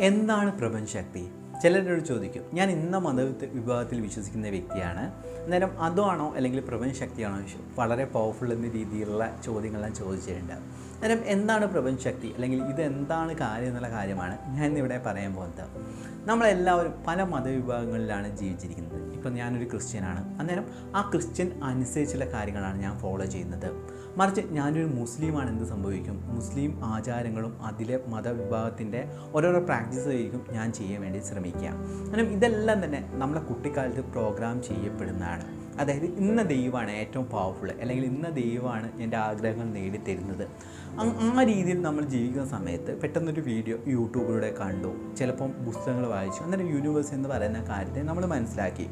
എന്താണ് പ്രപഞ്ചശക്തി ചിലരോട് ചോദിക്കും. ഞാൻ ഇന്ന മത വിഭാഗത്തിൽ വിശ്വസിക്കുന്ന വ്യക്തിയാണ്. അന്നേരം അതാണോ അല്ലെങ്കിൽ പ്രപഞ്ചശക്തിയാണോ വളരെ പവർഫുൾ എന്ന രീതിയിലുള്ള ചോദ്യങ്ങളെല്ലാം ചോദിച്ചിട്ടുണ്ട്. അന്നേരം എന്താണ് പ്രപഞ്ചശക്തി അല്ലെങ്കിൽ ഇതെന്താണ് കാര്യം എന്നുള്ള കാര്യമാണ് ഞാൻ ഇന്നിവിടെ പറയാൻ പോകുന്നത്. നമ്മളെല്ലാവരും പല മതവിഭാഗങ്ങളിലാണ് ജീവിച്ചിരിക്കുന്നത്. ഇപ്പം ഞാനൊരു ക്രിസ്ത്യനാണ്. അന്നേരം ആ ക്രിസ്ത്യൻ അനുസരിച്ചുള്ള കാര്യങ്ങളാണ് ഞാൻ ഫോളോ ചെയ്യുന്നത്. മറിച്ച് ഞാനൊരു മുസ്ലിമാണ് എന്ത് സംഭവിക്കും? മുസ്ലിം ആചാരങ്ങളും അതിലെ മതവിഭാഗത്തിന്റെ ഓരോരോ പ്രാക്ടീസുകളായിരിക്കും ഞാൻ ചെയ്യാൻ വേണ്ടി ശ്രമിക്കുക. കാരണം ഇതെല്ലാം തന്നെ നമ്മളെ കുട്ടിക്കാലത്ത് പ്രോഗ്രാം ചെയ്യപ്പെടുന്നതാണ്. അതായത് ഇന്ന ദൈവമാണ് ഏറ്റവും പവർഫുൾ അല്ലെങ്കിൽ ഇന്ന ദൈവമാണ് എന്റെ ആഗ്രഹങ്ങൾ നേടിത്തരുന്നത്. ആ രീതിയിൽ നമ്മൾ ജീവിക്കുന്ന സമയത്ത് പെട്ടെന്നൊരു വീഡിയോ യൂട്യൂബിലൂടെ കണ്ടു ചിലപ്പം പുസ്തകങ്ങൾ വായിച്ചു അന്നേരം യൂണിവേഴ്സ് എന്ന് പറയുന്ന കാര്യത്തെ നമ്മൾ മനസ്സിലാക്കി.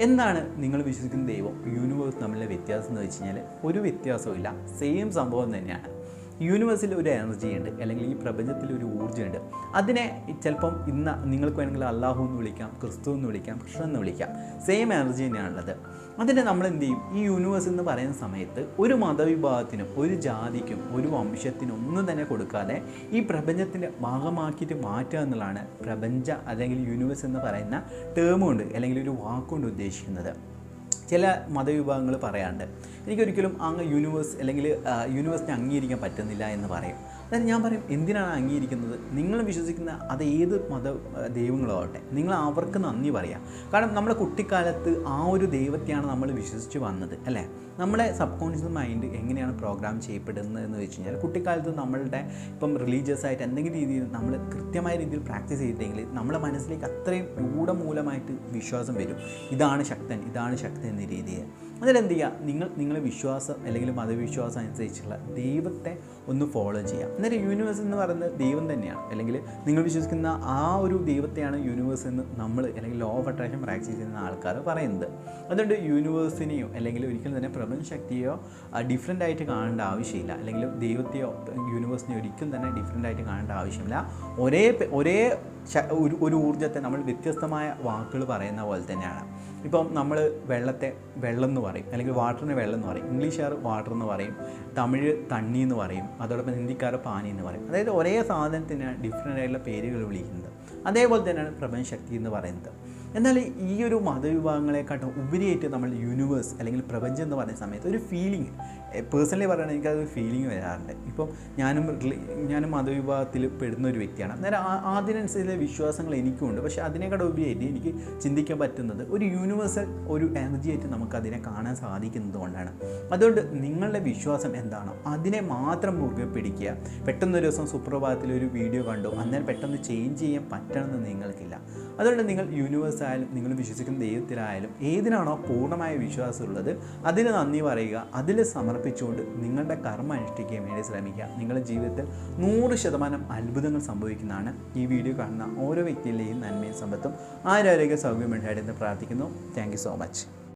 എന്താണ് നിങ്ങൾ വിശ്വസിക്കുന്ന ദൈവം? യൂണിവേഴ്സ് തമ്മിലെ വ്യത്യാസം എന്ന് വെച്ച് കഴിഞ്ഞാൽ ഒരു വ്യത്യാസവും ഇല്ല സെയിം സംഭവം തന്നെയാണ്. യൂണിവേഴ്സിൽ ഒരു എനർജി ഉണ്ട് അല്ലെങ്കിൽ ഈ പ്രപഞ്ചത്തിൽ ഒരു ഊർജമുണ്ട് അതിനെ ചിലപ്പം ഇന്ന് നിങ്ങൾക്ക് വേണമെങ്കിൽ അള്ളാഹു എന്ന് വിളിക്കാം ക്രിസ്തു എന്ന് വിളിക്കാം കൃഷ്ണൻ എന്ന് വിളിക്കാം. സെയിം എനർജി തന്നെയാണുള്ളത്. അതിനെ നമ്മൾ എന്ത് ചെയ്യും? ഈ യൂണിവേഴ്സ് എന്ന് പറയുന്ന സമയത്ത് ഒരു മതവിഭാഗത്തിനും ഒരു ജാതിക്കും ഒരു വംശത്തിനും ഒന്നും തന്നെ കൊടുക്കാതെ ഈ പ്രപഞ്ചത്തിന്റെ ഭാഗമാക്കിയിട്ട് മാറ്റുക എന്നുള്ളതാണ് പ്രപഞ്ച അല്ലെങ്കിൽ യൂണിവേഴ്സ് എന്ന് പറയുന്ന ടേം കൊണ്ട് അല്ലെങ്കിൽ ഒരു വാക്കുകൊണ്ട് ഉദ്ദേശിക്കുന്നത്. ചില മതവിഭാഗങ്ങൾ പറയാറുണ്ട് എനിക്കൊരിക്കലും അങ്ങ് യൂണിവേഴ്സ് അല്ലെങ്കിൽ യൂണിവേഴ്സിനെ അംഗീകരിക്കാൻ പറ്റുന്നില്ല എന്ന് പറയും. അതായത് ഞാൻ പറയും എന്തിനാണ് അംഗീകരിക്കുന്നത്? നിങ്ങൾ വിശ്വസിക്കുന്ന അത് ഏത് മത ദൈവങ്ങളാവട്ടെ നിങ്ങൾ അവർക്ക് നന്ദി പറയാം. കാരണം നമ്മുടെ കുട്ടിക്കാലത്ത് ആ ഒരു ദൈവത്തെയാണ് നമ്മൾ വിശ്വസിച്ച് വന്നത് അല്ലേ? നമ്മുടെ സബ് കോൺഷ്യസ് മൈൻഡ് എങ്ങനെയാണ് പ്രോഗ്രാം ചെയ്യപ്പെടുന്നത് എന്ന് വെച്ച് കഴിഞ്ഞാൽ കുട്ടിക്കാലത്ത് നമ്മളുടെ ഇപ്പം റിലീജിയസ് ആയിട്ട് എന്തെങ്കിലും രീതിയിൽ നമ്മൾ കൃത്യമായ രീതിയിൽ പ്രാക്ടീസ് ചെയ്തിട്ടെങ്കിൽ നമ്മുടെ മനസ്സിലേക്ക് അത്രയും ഗൂഢമൂലമായിട്ട് വിശ്വാസം വരും. ഇതാണ് ശക്തൻ ഇതാണ് ശക്തൻ എന്ന രീതിയിൽ. അതിലെന്ത് ചെയ്യുക നിങ്ങൾ നിങ്ങളെ വിശ്വാസം അല്ലെങ്കിൽ മതവിശ്വാസം അനുസരിച്ചുള്ള ദൈവത്തെ ഒന്ന് ഫോളോ ചെയ്യുക അന്നേരം യൂണിവേഴ്സ് എന്ന് പറയുന്നത് ദൈവം തന്നെയാണ്. അല്ലെങ്കിൽ നിങ്ങൾ വിശ്വസിക്കുന്ന ആ ഒരു ദൈവത്തെയാണ് യൂണിവേഴ്സ് എന്ന് നമ്മൾ അല്ലെങ്കിൽ ലോ ഓഫ് അട്രാക്ഷൻ പ്രാക്ടീസ് ചെയ്യുന്ന ആൾക്കാർ പറയുന്നത്. അതുകൊണ്ട് യൂണിവേഴ്സിനെയോ അല്ലെങ്കിൽ ഒരിക്കലും തന്നെ പ്രപഞ്ചശക്തിയോ ഡിഫറെന്റ് ആയിട്ട് കാണേണ്ട ആവശ്യമില്ല. അല്ലെങ്കിൽ ദൈവത്തെയോ യൂണിവേഴ്സിനെയോ ഒരിക്കലും തന്നെ ഡിഫറെന്റ് ആയിട്ട് കാണേണ്ട ആവശ്യമില്ല. ഒരേ ഒരു ഒരു ഊർജത്തെ നമ്മൾ വ്യത്യസ്തമായ വാക്കുകൾ പറയുന്ന പോലെ തന്നെയാണ്. ഇപ്പം നമ്മൾ വെള്ളത്തെ വെള്ളം എന്ന് പറയും. അല്ലെങ്കിൽ വാട്ടറിനെ വെള്ളം എന്ന് പറയും. ഇംഗ്ലീഷുകാർ വാട്ടർ എന്ന് പറയും. തമിഴ് തണ്ണി എന്ന് പറയും. അതോടൊപ്പം ഹിന്ദിക്കാർ പാനി എന്ന് പറയും. അതായത് ഒരേ സാധനത്തിന് ഡിഫറെന്റ് ആയിട്ടുള്ള പേരുകൾ വിളിക്കുന്നത്. അതേപോലെ തന്നെയാണ് പ്രപഞ്ചശക്തി എന്ന് പറയുന്നത്. എന്നാൽ ഈ ഒരു മതവിഭാഗങ്ങളെക്കാട്ടും ഉപരിയായിട്ട് നമ്മൾ യൂണിവേഴ്സ് അല്ലെങ്കിൽ പ്രപഞ്ചം എന്ന് പറയുന്ന സമയത്ത് ഒരു ഫീലിംഗ് പേഴ്സണലി പറയുകയാണെങ്കിൽ എനിക്കതൊരു ഫീലിംഗ് വരാറുണ്ട്. ഇപ്പം ഞാനും ഞാനും മതവിഭാഗത്തിൽ പെടുന്ന ഒരു വ്യക്തിയാണ്. അന്നേരം അതിനനുസരിച്ചുള്ള വിശ്വാസങ്ങൾ എനിക്കുമുണ്ട് പക്ഷേ അതിനേക്കാൾ ഉപരിയായിട്ട് എനിക്ക് ചിന്തിക്കാൻ പറ്റുന്നത് ഒരു യൂണിവേഴ്സൽ ഒരു എനർജി ആയിട്ട് നമുക്ക് അതിനെ കാണാൻ സാധിക്കുന്നത് കൊണ്ടാണ്. അതുകൊണ്ട് നിങ്ങളുടെ വിശ്വാസം എന്താണോ അതിനെ മാത്രം മുറുകെ പിടിക്കുക പെട്ടെന്നൊരു ദിവസം സുപ്രഭാതത്തിൽ ഒരു വീഡിയോ കണ്ടു. അന്നേരം പെട്ടെന്ന് ചേഞ്ച് ചെയ്യാൻ പറ്റണമെന്ന് നിങ്ങൾക്കില്ല. അതുകൊണ്ട് നിങ്ങൾ യൂണിവേഴ്സ് ആയാലും നിങ്ങൾ വിശ്വസിക്കുന്ന ദൈവത്തിലായാലും ഏതിനാണോ പൂർണമായ വിശ്വാസമുള്ളത് അതിൽ നന്ദി പറയുക അതിൽ സമർപ്പിച്ചുകൊണ്ട് നിങ്ങളുടെ കർമ്മ അനുഷ്ഠിക്കാൻ വേണ്ടി ശ്രമിക്കുക. നിങ്ങളുടെ ജീവിതത്തിൽ നൂറ് ശതമാനം അത്ഭുതങ്ങൾ സംഭവിക്കുന്നതാണ് ഈ വീഡിയോ കാണുന്ന ഓരോ വ്യക്തിയിലെയും നന്മയും സമ്പത്തും. ആരോഗ്യ സൗകര്യം ഉണ്ടായിട്ട് പ്രാർത്ഥിക്കുന്നു. Thank so much